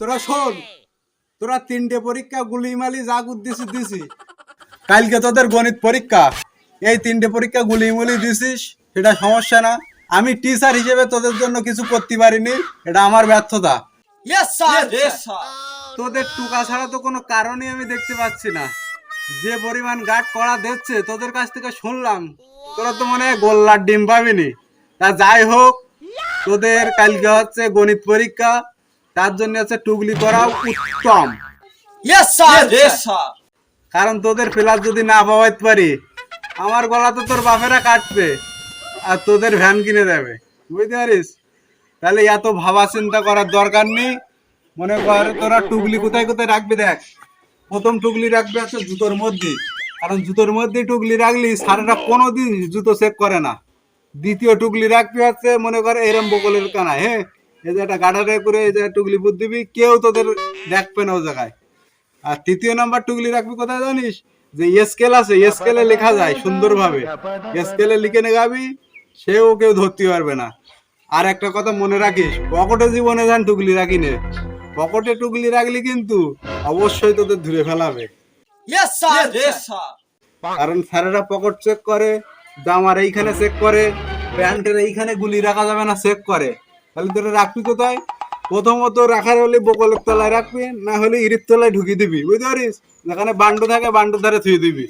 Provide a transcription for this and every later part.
তোরা শোন তোরা তিনটে পরীক্ষা গুলিমালি যা দিছি দিছি। কালকে তোদের গণিত পরীক্ষা এই তিনটে পরীক্ষা গুলিমুলি দিছিস সেটা সমস্যা না। আমি টিচার হিসেবে তোদের জন্য কিছু করতে পারিনি এটা আমার ব্যর্থতা। ইয়েস স্যার তোদের টুকা ছাড়া তো কোনো কারণই আমি দেখতে পাচ্ছি না। যে পরিমাণ গার্ড করা দিচ্ছে তোদের কাছ থেকে শুনলাম। তোরা তো মনে হয় গোল্লার ডিম পাবিনি। তা যাই হোক তোদের কালকে হচ্ছে গণিত পরীক্ষা তার জন্য হচ্ছে টুগলি করা উত্তম। কারণ তোদের ফেলার যদি না পাওয়াইতে পারি আমার গলা তো তোর বাপেরা কাটবে আর তোদের ভ্যান কিনে দেবে। বুঝতে পারিস? তাহলে এত ভাবা চিন্তা করার দরকার নেই। মনে কর তোরা টুগলি কোথায় কোথায় রাখবি দেখ। প্রথম টুগলি রাখবি হচ্ছে জুতোর মধ্যে। কারণ জুতোর মধ্যে টুগলি রাখলি সারেরা কোনোদিন জুতো চেক করে না। দ্বিতীয় টুগলি রাখবি হচ্ছে মনে কর এরম বকলের কানা হ্যাঁ? এই যে একটা গাডারে করে এই যে টুগলি বুদ্ধ দিবি কেউ তোদের দেখবে না ও জায়গায়। আর তৃতীয় নাম্বার টুগলি রাখবি কোথায় জানিস? যে স্কেল আছে স্কেলে লেখা যায় সুন্দরভাবে। স্কেলে লিখে নেগাবি সেও কেউ ধরতে পারবে না। আর একটা কথা মনে রাখিস পকেটে জীবনে যান টুগলি রাখি নে পকেটে টুগলি রাখলি কিন্তু অবশ্যই তোদের ধরে ফেলাবে। কারণ স্যারেরা পকেট চেক করে জামার এইখানে চেক করে প্যান্টের এইখানে গুলি রাখা যাবে না চেক করে। তাহলে তোরা রাখবি কোথায়? প্রথমত রাখার হলে বকলের তলায় রাখবি, না হলে ইরির তলায় ঢুকিয়ে দিবি, বুঝতে পারিস? যেখানে বান্ডু থাকে, বান্ডু ধারে থুয়ে দিবি।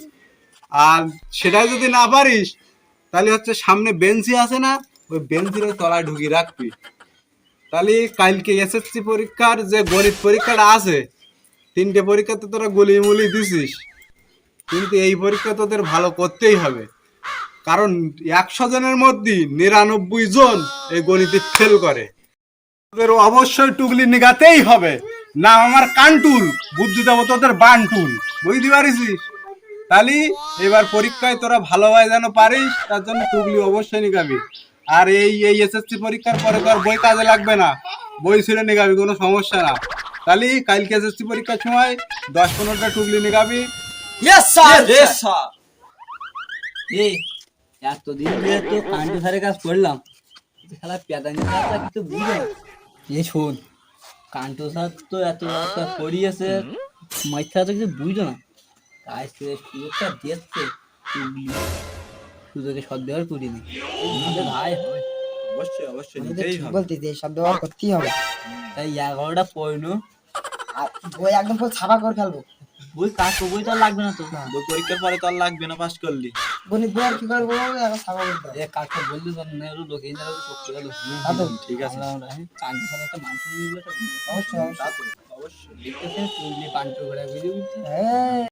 আর সেটাই যদি না পারিস, তাহলে হচ্ছে সামনে বেঞ্চি আছে না, ওই বেঞ্চির তলায় ঢুকিয়ে রাখবি। তাহলে কালকে এসএসসি পরীক্ষার যে গণিত পরীক্ষাটা আছে, তিনটে পরীক্ষাতে তোরা গুলিমুলি দিছিস। কিন্তু এই পরীক্ষা তোদের ভালো করতেই হবে। কারণ একশো জনের মধ্যে নিরানব্বই জন এই গণিতে ফেল করে। তোদের অবশ্যই টুগলি নিগাতেই হবে। না আমার কানটুল বুদ্ধি দেবো তোদের বানটুল বুঝতে পারিস? তাহলে এবার পরীক্ষায় তোরা ভালোভাবে যেন পারিস তার জন্য টুগলি অবশ্যই নিগাবি। আর এই এই এসএসসি পরীক্ষার পরে তোর বই কাজে লাগবে না। বই ছিঁড়ে নিগাবি কোনো সমস্যা না। তাহলে কালকে এসএসসি পরীক্ষার সময় দশ পনেরোটা টুগলি নিগাবি। ইয়েস স্যার ইয়েস স্যার এই এতদিন ধরে তো কান্টু স্যারের কাজ করলাম। খেলা পেদানি স্যারটা কিছু বুঝে এই শোন কান্টু স্যার তো এত একটা করিয়েছে মাইথা তো কিছু বুঝো না। তাই সে সুযোগটা দিচ্ছে সুযোগে সদ ব্যবহার করিনি ভাই হবে অবশ্যই অবশ্যই আমি তো ঠিক সব ব্যবহার করতেই হবে। তাই এগারোটা পড়ল। আর বই একদম পুরো ছাপা করে ফেলব। বই পাস বই তো আর লাগবে না তো। বই পরীক্ষার পরে তো আর লাগবে না পাস করলি। গণিত বই আর কি করব? এখন এ কাকে বললি তো না লোকে গেল তা তো ঠিক আছে। স্যার একটা মানুষ নিয়ে অবশ্যই অবশ্যই। পান্টু বুঝে হ্যাঁ।